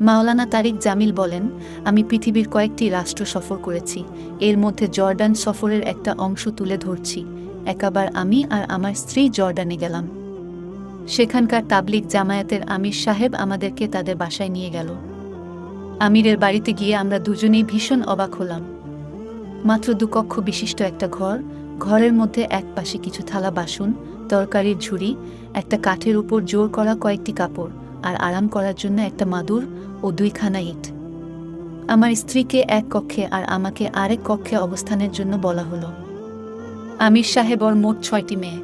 মাওলানা তারিক জামিল বলেন, আমি পৃথিবীর কয়েকটি রাষ্ট্র সফর করেছি। এর মধ্যে জর্ডান সফরের একটা অংশ তুলে ধরছি। একাবার আমি আর আমার স্ত্রী জর্ডানে গেলাম। সেখানকার তাবলিক জামায়াতের আমির সাহেব আমাদেরকে তাদের বাসায় নিয়ে গেল। আমিরের বাড়িতে গিয়ে আমরা দুজনেই ভীষণ অবাক হলাম। মাত্র দুকক্ষ বিশিষ্ট একটা ঘর, ঘরের মধ্যে এক পাশে কিছু থালা বাসন, তরকারির ঝুড়ি, একটা কাঠের উপর জোর করা কয়েকটি কাপড় আর আরাম করার জন্য একটা মাদুর ও দুইখানা ইট। আমার স্ত্রীকে এক কক্ষে আর আমাকে আরেক কক্ষে অবস্থানের জন্য বলা হলো। আমির সাহেবর মোট ছয়টি মেয়ে,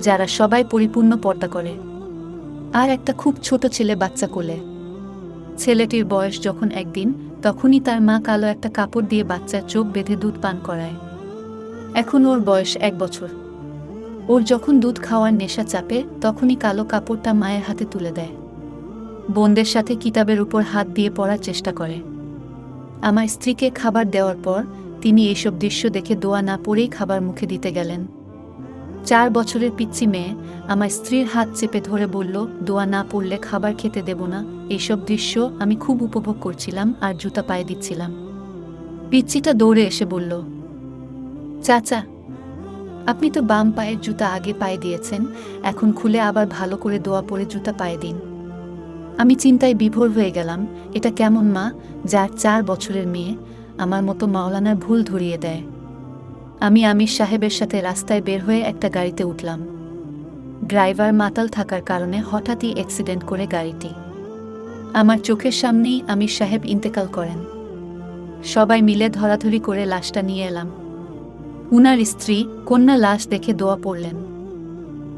যারা সবাই পরিপূর্ণ পর্দা করে। আর একটা খুব ছোট ছেলে বাচ্চা কোলে। ছেলেটির বয়স যখন একদিন, তখনই তার মা কালো একটা কাপড় দিয়ে বাচ্চার চোখ বেঁধে দুধ পান করায়। এখন ওর বয়স এক বছর। ওর যখন দুধ খাওয়ার নেশা চাপে, তখনই কালো কাপড়টা মায়ের হাতে তুলে দেয়। বোনদের সাথে কিতাবের উপর হাত দিয়ে পড়ার চেষ্টা করে। আমার স্ত্রীকে খাবার দেওয়ার পর তিনি এইসব দৃশ্য দেখে দোয়া না পড়েই খাবার মুখে দিতে গেলেন। চার বছরের পিচ্ছি মেয়ে আমার স্ত্রীর হাত চেপে ধরে বলল, দোয়া না পড়লে খাবার খেতে দেব না। এইসব দৃশ্য আমি খুব উপভোগ করছিলাম আর জুতা পায়ে দিচ্ছিলাম। পিচ্ছিটা দৌড়ে এসে বলল, চাচা, আপনি তো বাম পায়ের জুতা আগে পায়ে দিয়েছেন, এখন খুলে আবার ভালো করে দোয়া পরে জুতা পায়ে দিন। আমি চিন্তায় বিভোর হয়ে গেলাম, এটা কেমন মা, যার চার বছরের মেয়ে, আমার মতো মাওলানার ভুল ধরিয়ে দেয়। আমি আমির সাহেবের সাথে রাস্তায় বের হয়ে একটা গাড়িতে উঠলাম। ড্রাইভার মাতাল থাকার কারণে হঠাৎই অ্যাক্সিডেন্ট করে গাড়িটি। আমার চোখের সামনেই আমির সাহেব ইন্তেকাল করেন। সবাই মিলে ধরাধরি করে লাশটা নিয়ে এলাম। উনার স্ত্রী কন্যা লাশ দেখে দোয়া পড়লেন।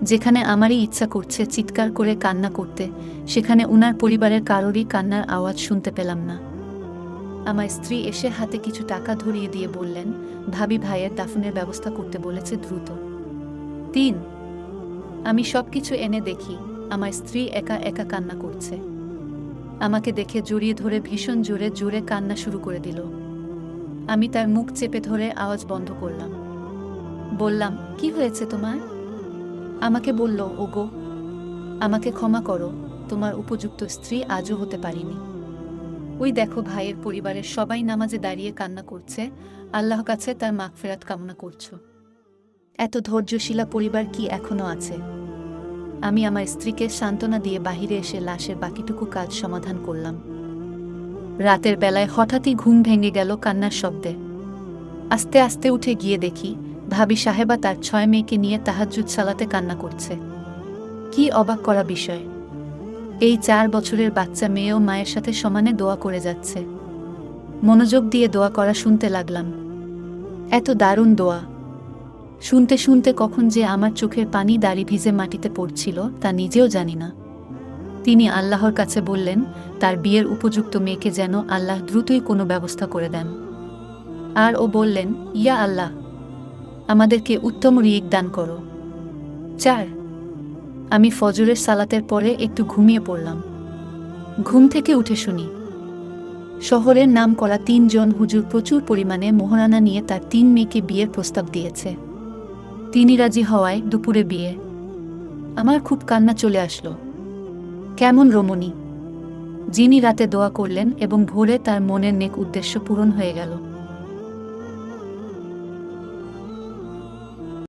যেখানে আমারই ইচ্ছা করছে চিৎকার করে কান্না করতে, সেখানে উনার পরিবারের কারোরই কান্নার আওয়াজ শুনতে পেলাম না। আমার স্ত্রী এসে হাতে কিছু টাকা ধরিয়ে দিয়ে বললেন, ভাবি ভাইয়ের দাফনের ব্যবস্থা করতে বলেছে দ্রুত। তিন। আমি সব কিছু এনে দেখি, আমার স্ত্রী একা একা কান্না করছে। আমাকে দেখে জড়িয়ে ধরে ভীষণ জোরে জোরে কান্না শুরু করে দিল। আমি তার মুখ চেপে ধরে আওয়াজ বন্ধ করলাম। বললাম, কি হয়েছে তোমার? আমাকে বলল, ওগো, আমাকে ক্ষমা করো, তোমার উপযুক্ত স্ত্রী আজও হতে পারিনি। ওই দেখো ভাইয়ের পরিবারের সবাই নামাজে দাঁড়িয়ে কান্না করছে আল্লাহ কাছে তার মাগফেরাত কামনা করছ। এত ধৈর্যশীলা পরিবার কি এখনও আছে? আমি আমার স্ত্রীকে সান্ত্বনা দিয়ে বাহিরে এসে লাশের বাকিটুকু কাজ সমাধান করলাম। রাতের বেলায় হঠাৎই ঘুম ভেঙে গেল কান্নার শব্দে। আস্তে আস্তে উঠে গিয়ে দেখি ভাবি সাহেবা তার ছয় মেয়েকে নিয়ে তাহাজ্জুদ সালাতে কান্না করছে। কি অবাক করা বিষয়। এই চার বছরের বাচ্চা মেয়েও মায়ের সাথে সমানে দোয়া করে যাচ্ছে। মনোযোগ দিয়ে দোয়া করা শুনতে লাগলাম। এত দারুণ দোয়া। শুনতে শুনতে কখন যে আমার চোখের পানি দাড়ি ভিজে মাটিতে পড়ছিল তা নিজেও জানি না। তিনি আল্লাহর কাছে বললেন, তার বিয়ের উপযুক্ত মেয়েকে যেন আল্লাহ দ্রুতই কোনো ব্যবস্থা করে দেন। আর ও বললেন, ইয়া আল্লাহ। আমাদেরকে উত্তম রিক দান করো। চার, আমি ফজরের সালাতের পরে একটু ঘুমিয়ে পড়লাম। ঘুম থেকে উঠে শুনি, শহরের নাম করা তিনজন হুজুর প্রচুর পরিমাণে মোহরানা নিয়ে তার তিন মেয়েকে বিয়ের প্রস্তাব দিয়েছে। তিনি রাজি হওয়ায় দুপুরে বিয়ে। আমার খুব কান্না চলে আসলো। কেমন রমণী। যিনি রাতে দোয়া করলেন এবং ভোরে তার মনের নেক উদ্দেশ্য পূরণ হয়ে গেল।